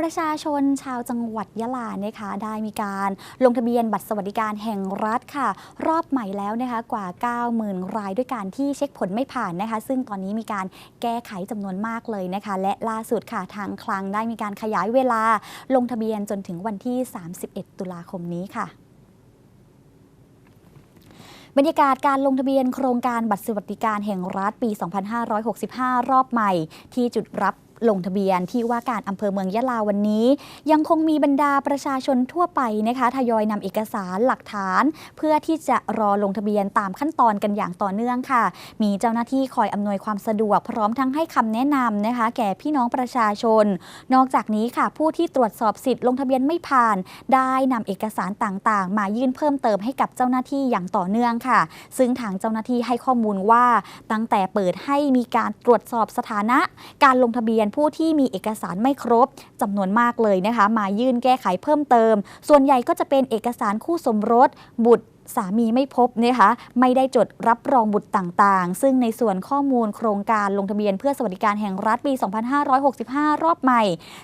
ประชาชนชาวจังหวัดยะลานะคะได้มีการลงทะเบียนบัตรสวัสดิการแห่งรัฐค่ะ รอบใหม่แล้วนะคะกว่า 90,000 รายด้วยการที่เช็คผลไม่ผ่านนะคะ ซึ่งตอนนี้มีการแก้ไขจำนวนมากเลยนะคะ และล่าสุดค่ะทางคลังได้มีการขยายเวลาลงทะเบียนจนถึงวันที่ 31 ตุลาคมนี้ค่ะบรรยากาศการลงทะเบียนโครงการบัตรสวัสดิการแห่งรัฐปี 2565 รอบใหม่ ที่จุดรับ ลงทะเบียนที่ว่าการอำเภอเมืองยะลาวันนี้ ยังคงมีบรรดาประชาชนทั่วไปนะคะทยอยนำเอกสารหลักฐาน เพื่อที่จะรอลงทะเบียนตามขั้นตอนกันอย่างต่อเนื่องค่ะ มีเจ้าหน้าที่คอยอำนวยความสะดวก พร้อมทั้งให้คำแนะนำนะคะ แก่พี่น้องประชาชน นอกจากนี้ค่ะผู้ที่ตรวจสอบสิทธิ์ลงทะเบียนไม่ผ่าน ได้นำเอกสารต่างๆ มายื่นเพิ่มเติมให้กับเจ้าหน้าที่อย่างต่อเนื่องค่ะ ซึ่งทางเจ้าหน้าที่ให้ข้อมูลว่า ตั้งแต่เปิดให้มีการตรวจสอบสถานะ การลงทะเบียนผู้ที่มีเอกสารไม่ครบจำนวนมากเลยนะคะ มายื่นแก้ไขเพิ่มเติม ส่วนใหญ่ก็จะเป็นเอกสารคู่สมรสบุตร สามีไม่พบนะคะไม่ได้จดรับรองบุตรต่างๆ ซึ่งในส่วนข้อมูลโครงการลงทะเบียนเพื่อสวัสดิการแห่งรัฐปี 2565 รอบใหม่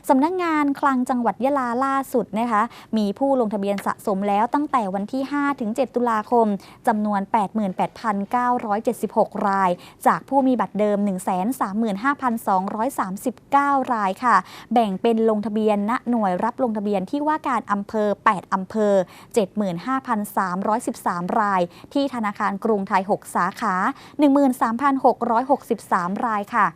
สำนักงานคลังจังหวัดยะลาล่าสุดนะคะมีผู้ลงทะเบียนสะสมแล้วตั้งแต่วันที่5ถึง7ตุลาคมจำนวน 88,976 ราย จากผู้มีบัตรเดิม 135,239 รายค่ะ แบ่งเป็นลงทะเบียนณหน่วยรับลงทะเบียนที่ว่าการอำเภอ 8อำเภอ 75,310 13ราย ที่ธนาคารกรุงไทย 6 สาขา 13,663 รายค่ะ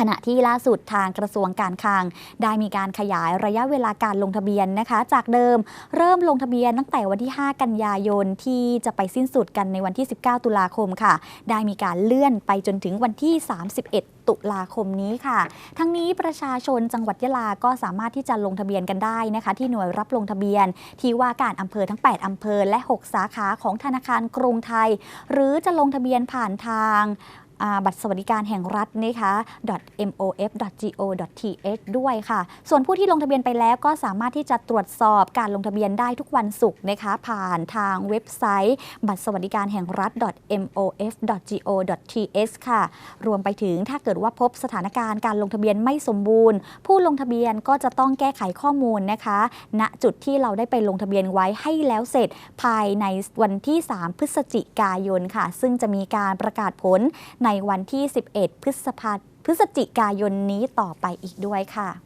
ขณะที่ล่าสุดทางกระทรวงการคลัง ได้มีการขยายระยะเวลาการลงทะเบียนนะคะ จากเดิมเริ่มลงทะเบียนตั้งแต่วันที่ 5 กันยายนที่จะไปสิ้นสุดกันในวันที่ 19 ตุลาคมค่ะ ได้มีการเลื่อนไปจนถึงวันที่ 31ตุลาคมนี้ค่ะ ทั้งนี้ประชาชนจังหวัดยะลาก็สามารถที่จะลงทะเบียนกันได้นะคะ ที่หน่วยรับลงทะเบียน ที่ว่าการอำเภอทั้ง 8 อำเภอและ 6 สาขาของธนาคารกรุงไทย หรือจะลงทะเบียนผ่านทาง บัตรสวัสดิการแห่งรัฐนะคะ mof.go.th ด้วยค่ะ ส่วนผู้ที่ลงทะเบียนไปแล้วก็สามารถที่จะตรวจสอบการลงทะเบียนได้ทุกวันศุกร์นะคะ ผ่านทางเว็บไซต์ บัตรสวัสดิการแห่งรัฐ mof.go.th ค่ะ รวมไปถึงถ้าเกิดว่าพบสถานการณ์การลงทะเบียนไม่สมบูรณ์ ผู้ลงทะเบียนก็จะต้องแก้ไขข้อมูลนะคะ ณจุดที่เราได้ไปลงทะเบียนไว้ให้แล้วเสร็จภายในวันที่ 3 พฤศจิกายนค่ะ ซึ่งจะมีการประกาศผลในวันที่ 11พฤษภาพฤศจิกายนนี้ต่อไปอีกด้วยค่ะ